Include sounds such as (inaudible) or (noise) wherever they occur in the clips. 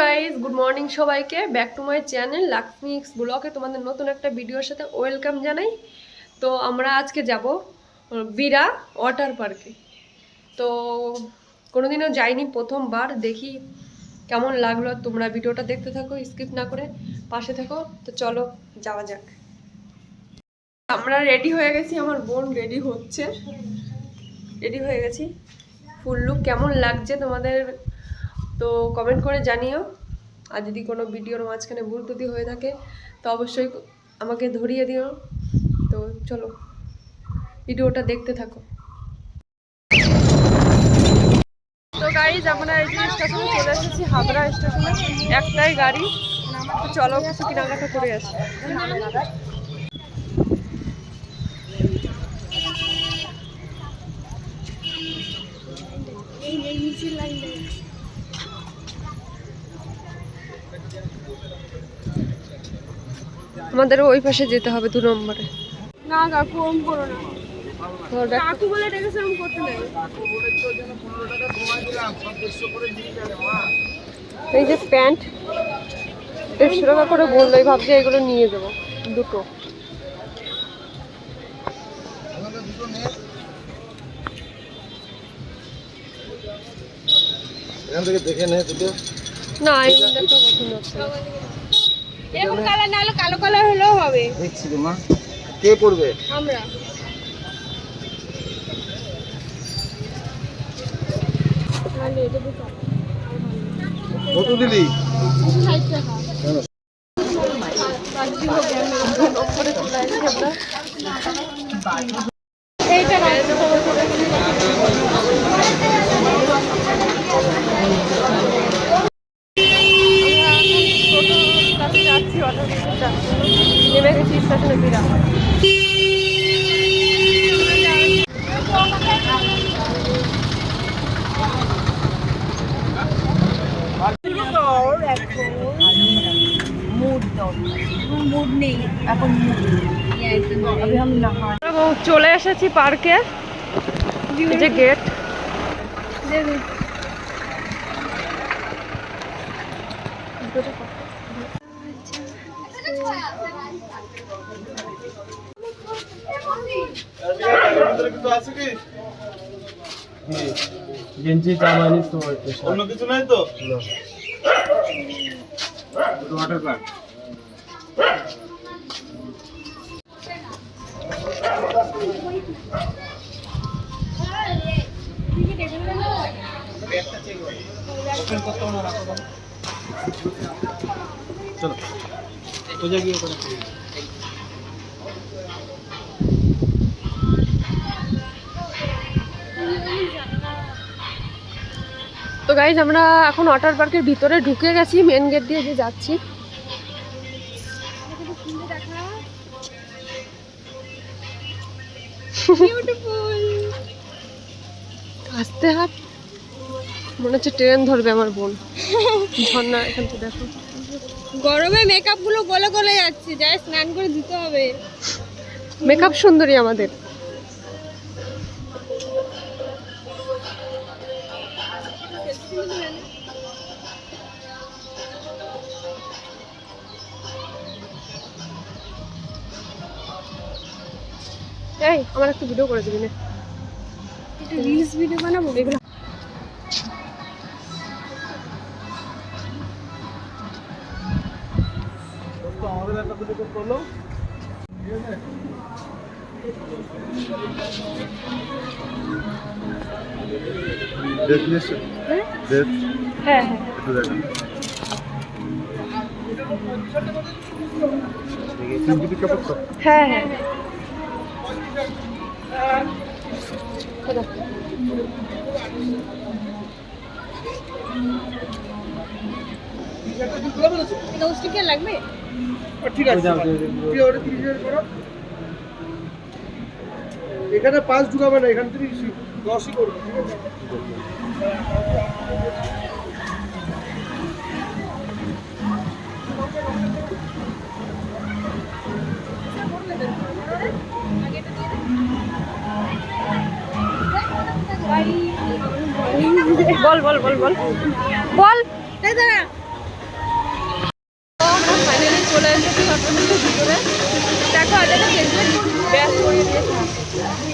Guys good morning সবাইকে। Back to my channel লাক্সমিক্স ব্লগে তোমাদের নতুন একটা ভিডিওর সাথে ওয়েলকাম জানাই। তো আমরা আজকে যাব বিরা ওয়াটার পার্কে তো কোনোদিনও যাইনি প্রথমবার, দেখি কেমন লাগল। তোমরা ভিডিওটা দেখতে থাকো স্কিপ না করে পাশে থাকো। তো চলো, যাওয়া যাক। আমরা রেডি হয়ে গেছি, আমার বোন রেডি হচ্ছে। রেডি হয়ে গেছি। ফুল লুক কেমন লাগছে তোমাদের তো কমেন্ট করে জানিও। আর যদি কোনো ভিডিওর মাঝখানে ভুল ত্রুটি হয়ে থাকে, তো অবশ্যই আমাকে ধরিয়ে দিও। তো চলো, ভিডিওটা দেখতে থাকো। তো গাড়িজ আমরা এই স্টেশনে চলে এসেছি, হাবড়া স্টেশনে একটাই গাড়ি। চলো কিছু কেনাকাটা করে আসি। আমাদের ওই পাশে যেতে হবে দু নম্বরে। না কাকু ওম করো না। কাকু বলে ডেকেছে ওম করতে নাই। এই যে প্যান্ট দেড়শো টাকা করে বলল এই ভাবছি এগুলো নিয়ে যাব দুটো। এখান থেকে দেখে নে দুটো। না দেখো পছন্দ হচ্ছে। এরকম কালার না হলে কালো কালার হলেও হবে। দেখছি রে মা কে পড়বে আমরা। কত দিলি টাকা। কেন নম্বরে চলে আসছি আমরা এইটা না। টোটোর কাছে যাচ্ছি অটো রিক্সা যাচ্ছি চলে এসেছি পার্কে। যে গেট গেঞ্জি জামা তো অন্য কিছু নাই তো? ওয়াটার পার্ক চলো। সোজা গিয়ে ওখানে তো গাইজ আমরা এখন ওয়াটার পার্কের ভিতরে ঢুকে গেছি মেন গেট দিয়ে যে যাচ্ছি। আস্তে হাত মনে হচ্ছে ট্রেন ধরবে আমার বোন। (laughs) ঝর্ণা এখান থেকে দেখো। গরমে মেকআপগুলো গলে গলে যাচ্ছে। যাই স্নান করে দিতে হবে। মেকআপ সুন্দরী আমাদের। এই আমার একটু ভিডিও করে দিবি না। একটা রিলস ভিডিও বানাবো? এগুলো আমাদের একটা দুটো করল ডেফিনেশন ডেফ হ্যাঁ হ্যাঁ। একটু দেখেন। হ্যাঁ হ্যাঁ। লাগবে? ঠিক আছে। এখানে পাঁচ ঢুকাবে না এখান থেকে দশই করবে ঠিক আছে? বল বল বল বল বল ফাইনালি চলে এসেছি ভিতরে দেখো আগে ব্যাস করে দিয়েছি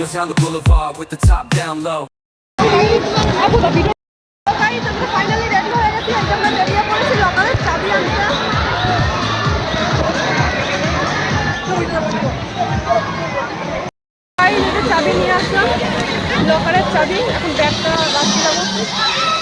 Just down the boulevard with the top down low. চাবি নিয়ে আসলাম। লকারের চাবি। এখন ব্যাগটা রাখতে যাব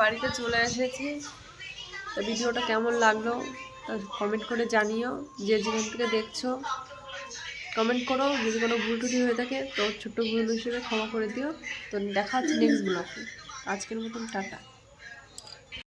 বাড়িতে চলে এসেছি। ভিডিওটা কেমন লাগল? কমেন্ট করে জানিও যে যেখান থেকে দেখছ। কমেন্ট করো, যদি কোনো ভুল টুটি হয়ে থাকে তো ছোট্ট ভুল হিসেবে ক্ষমা করে দিও। তো দেখা হচ্ছে নেক্সট ব্লগে আজকের মতন টাটা।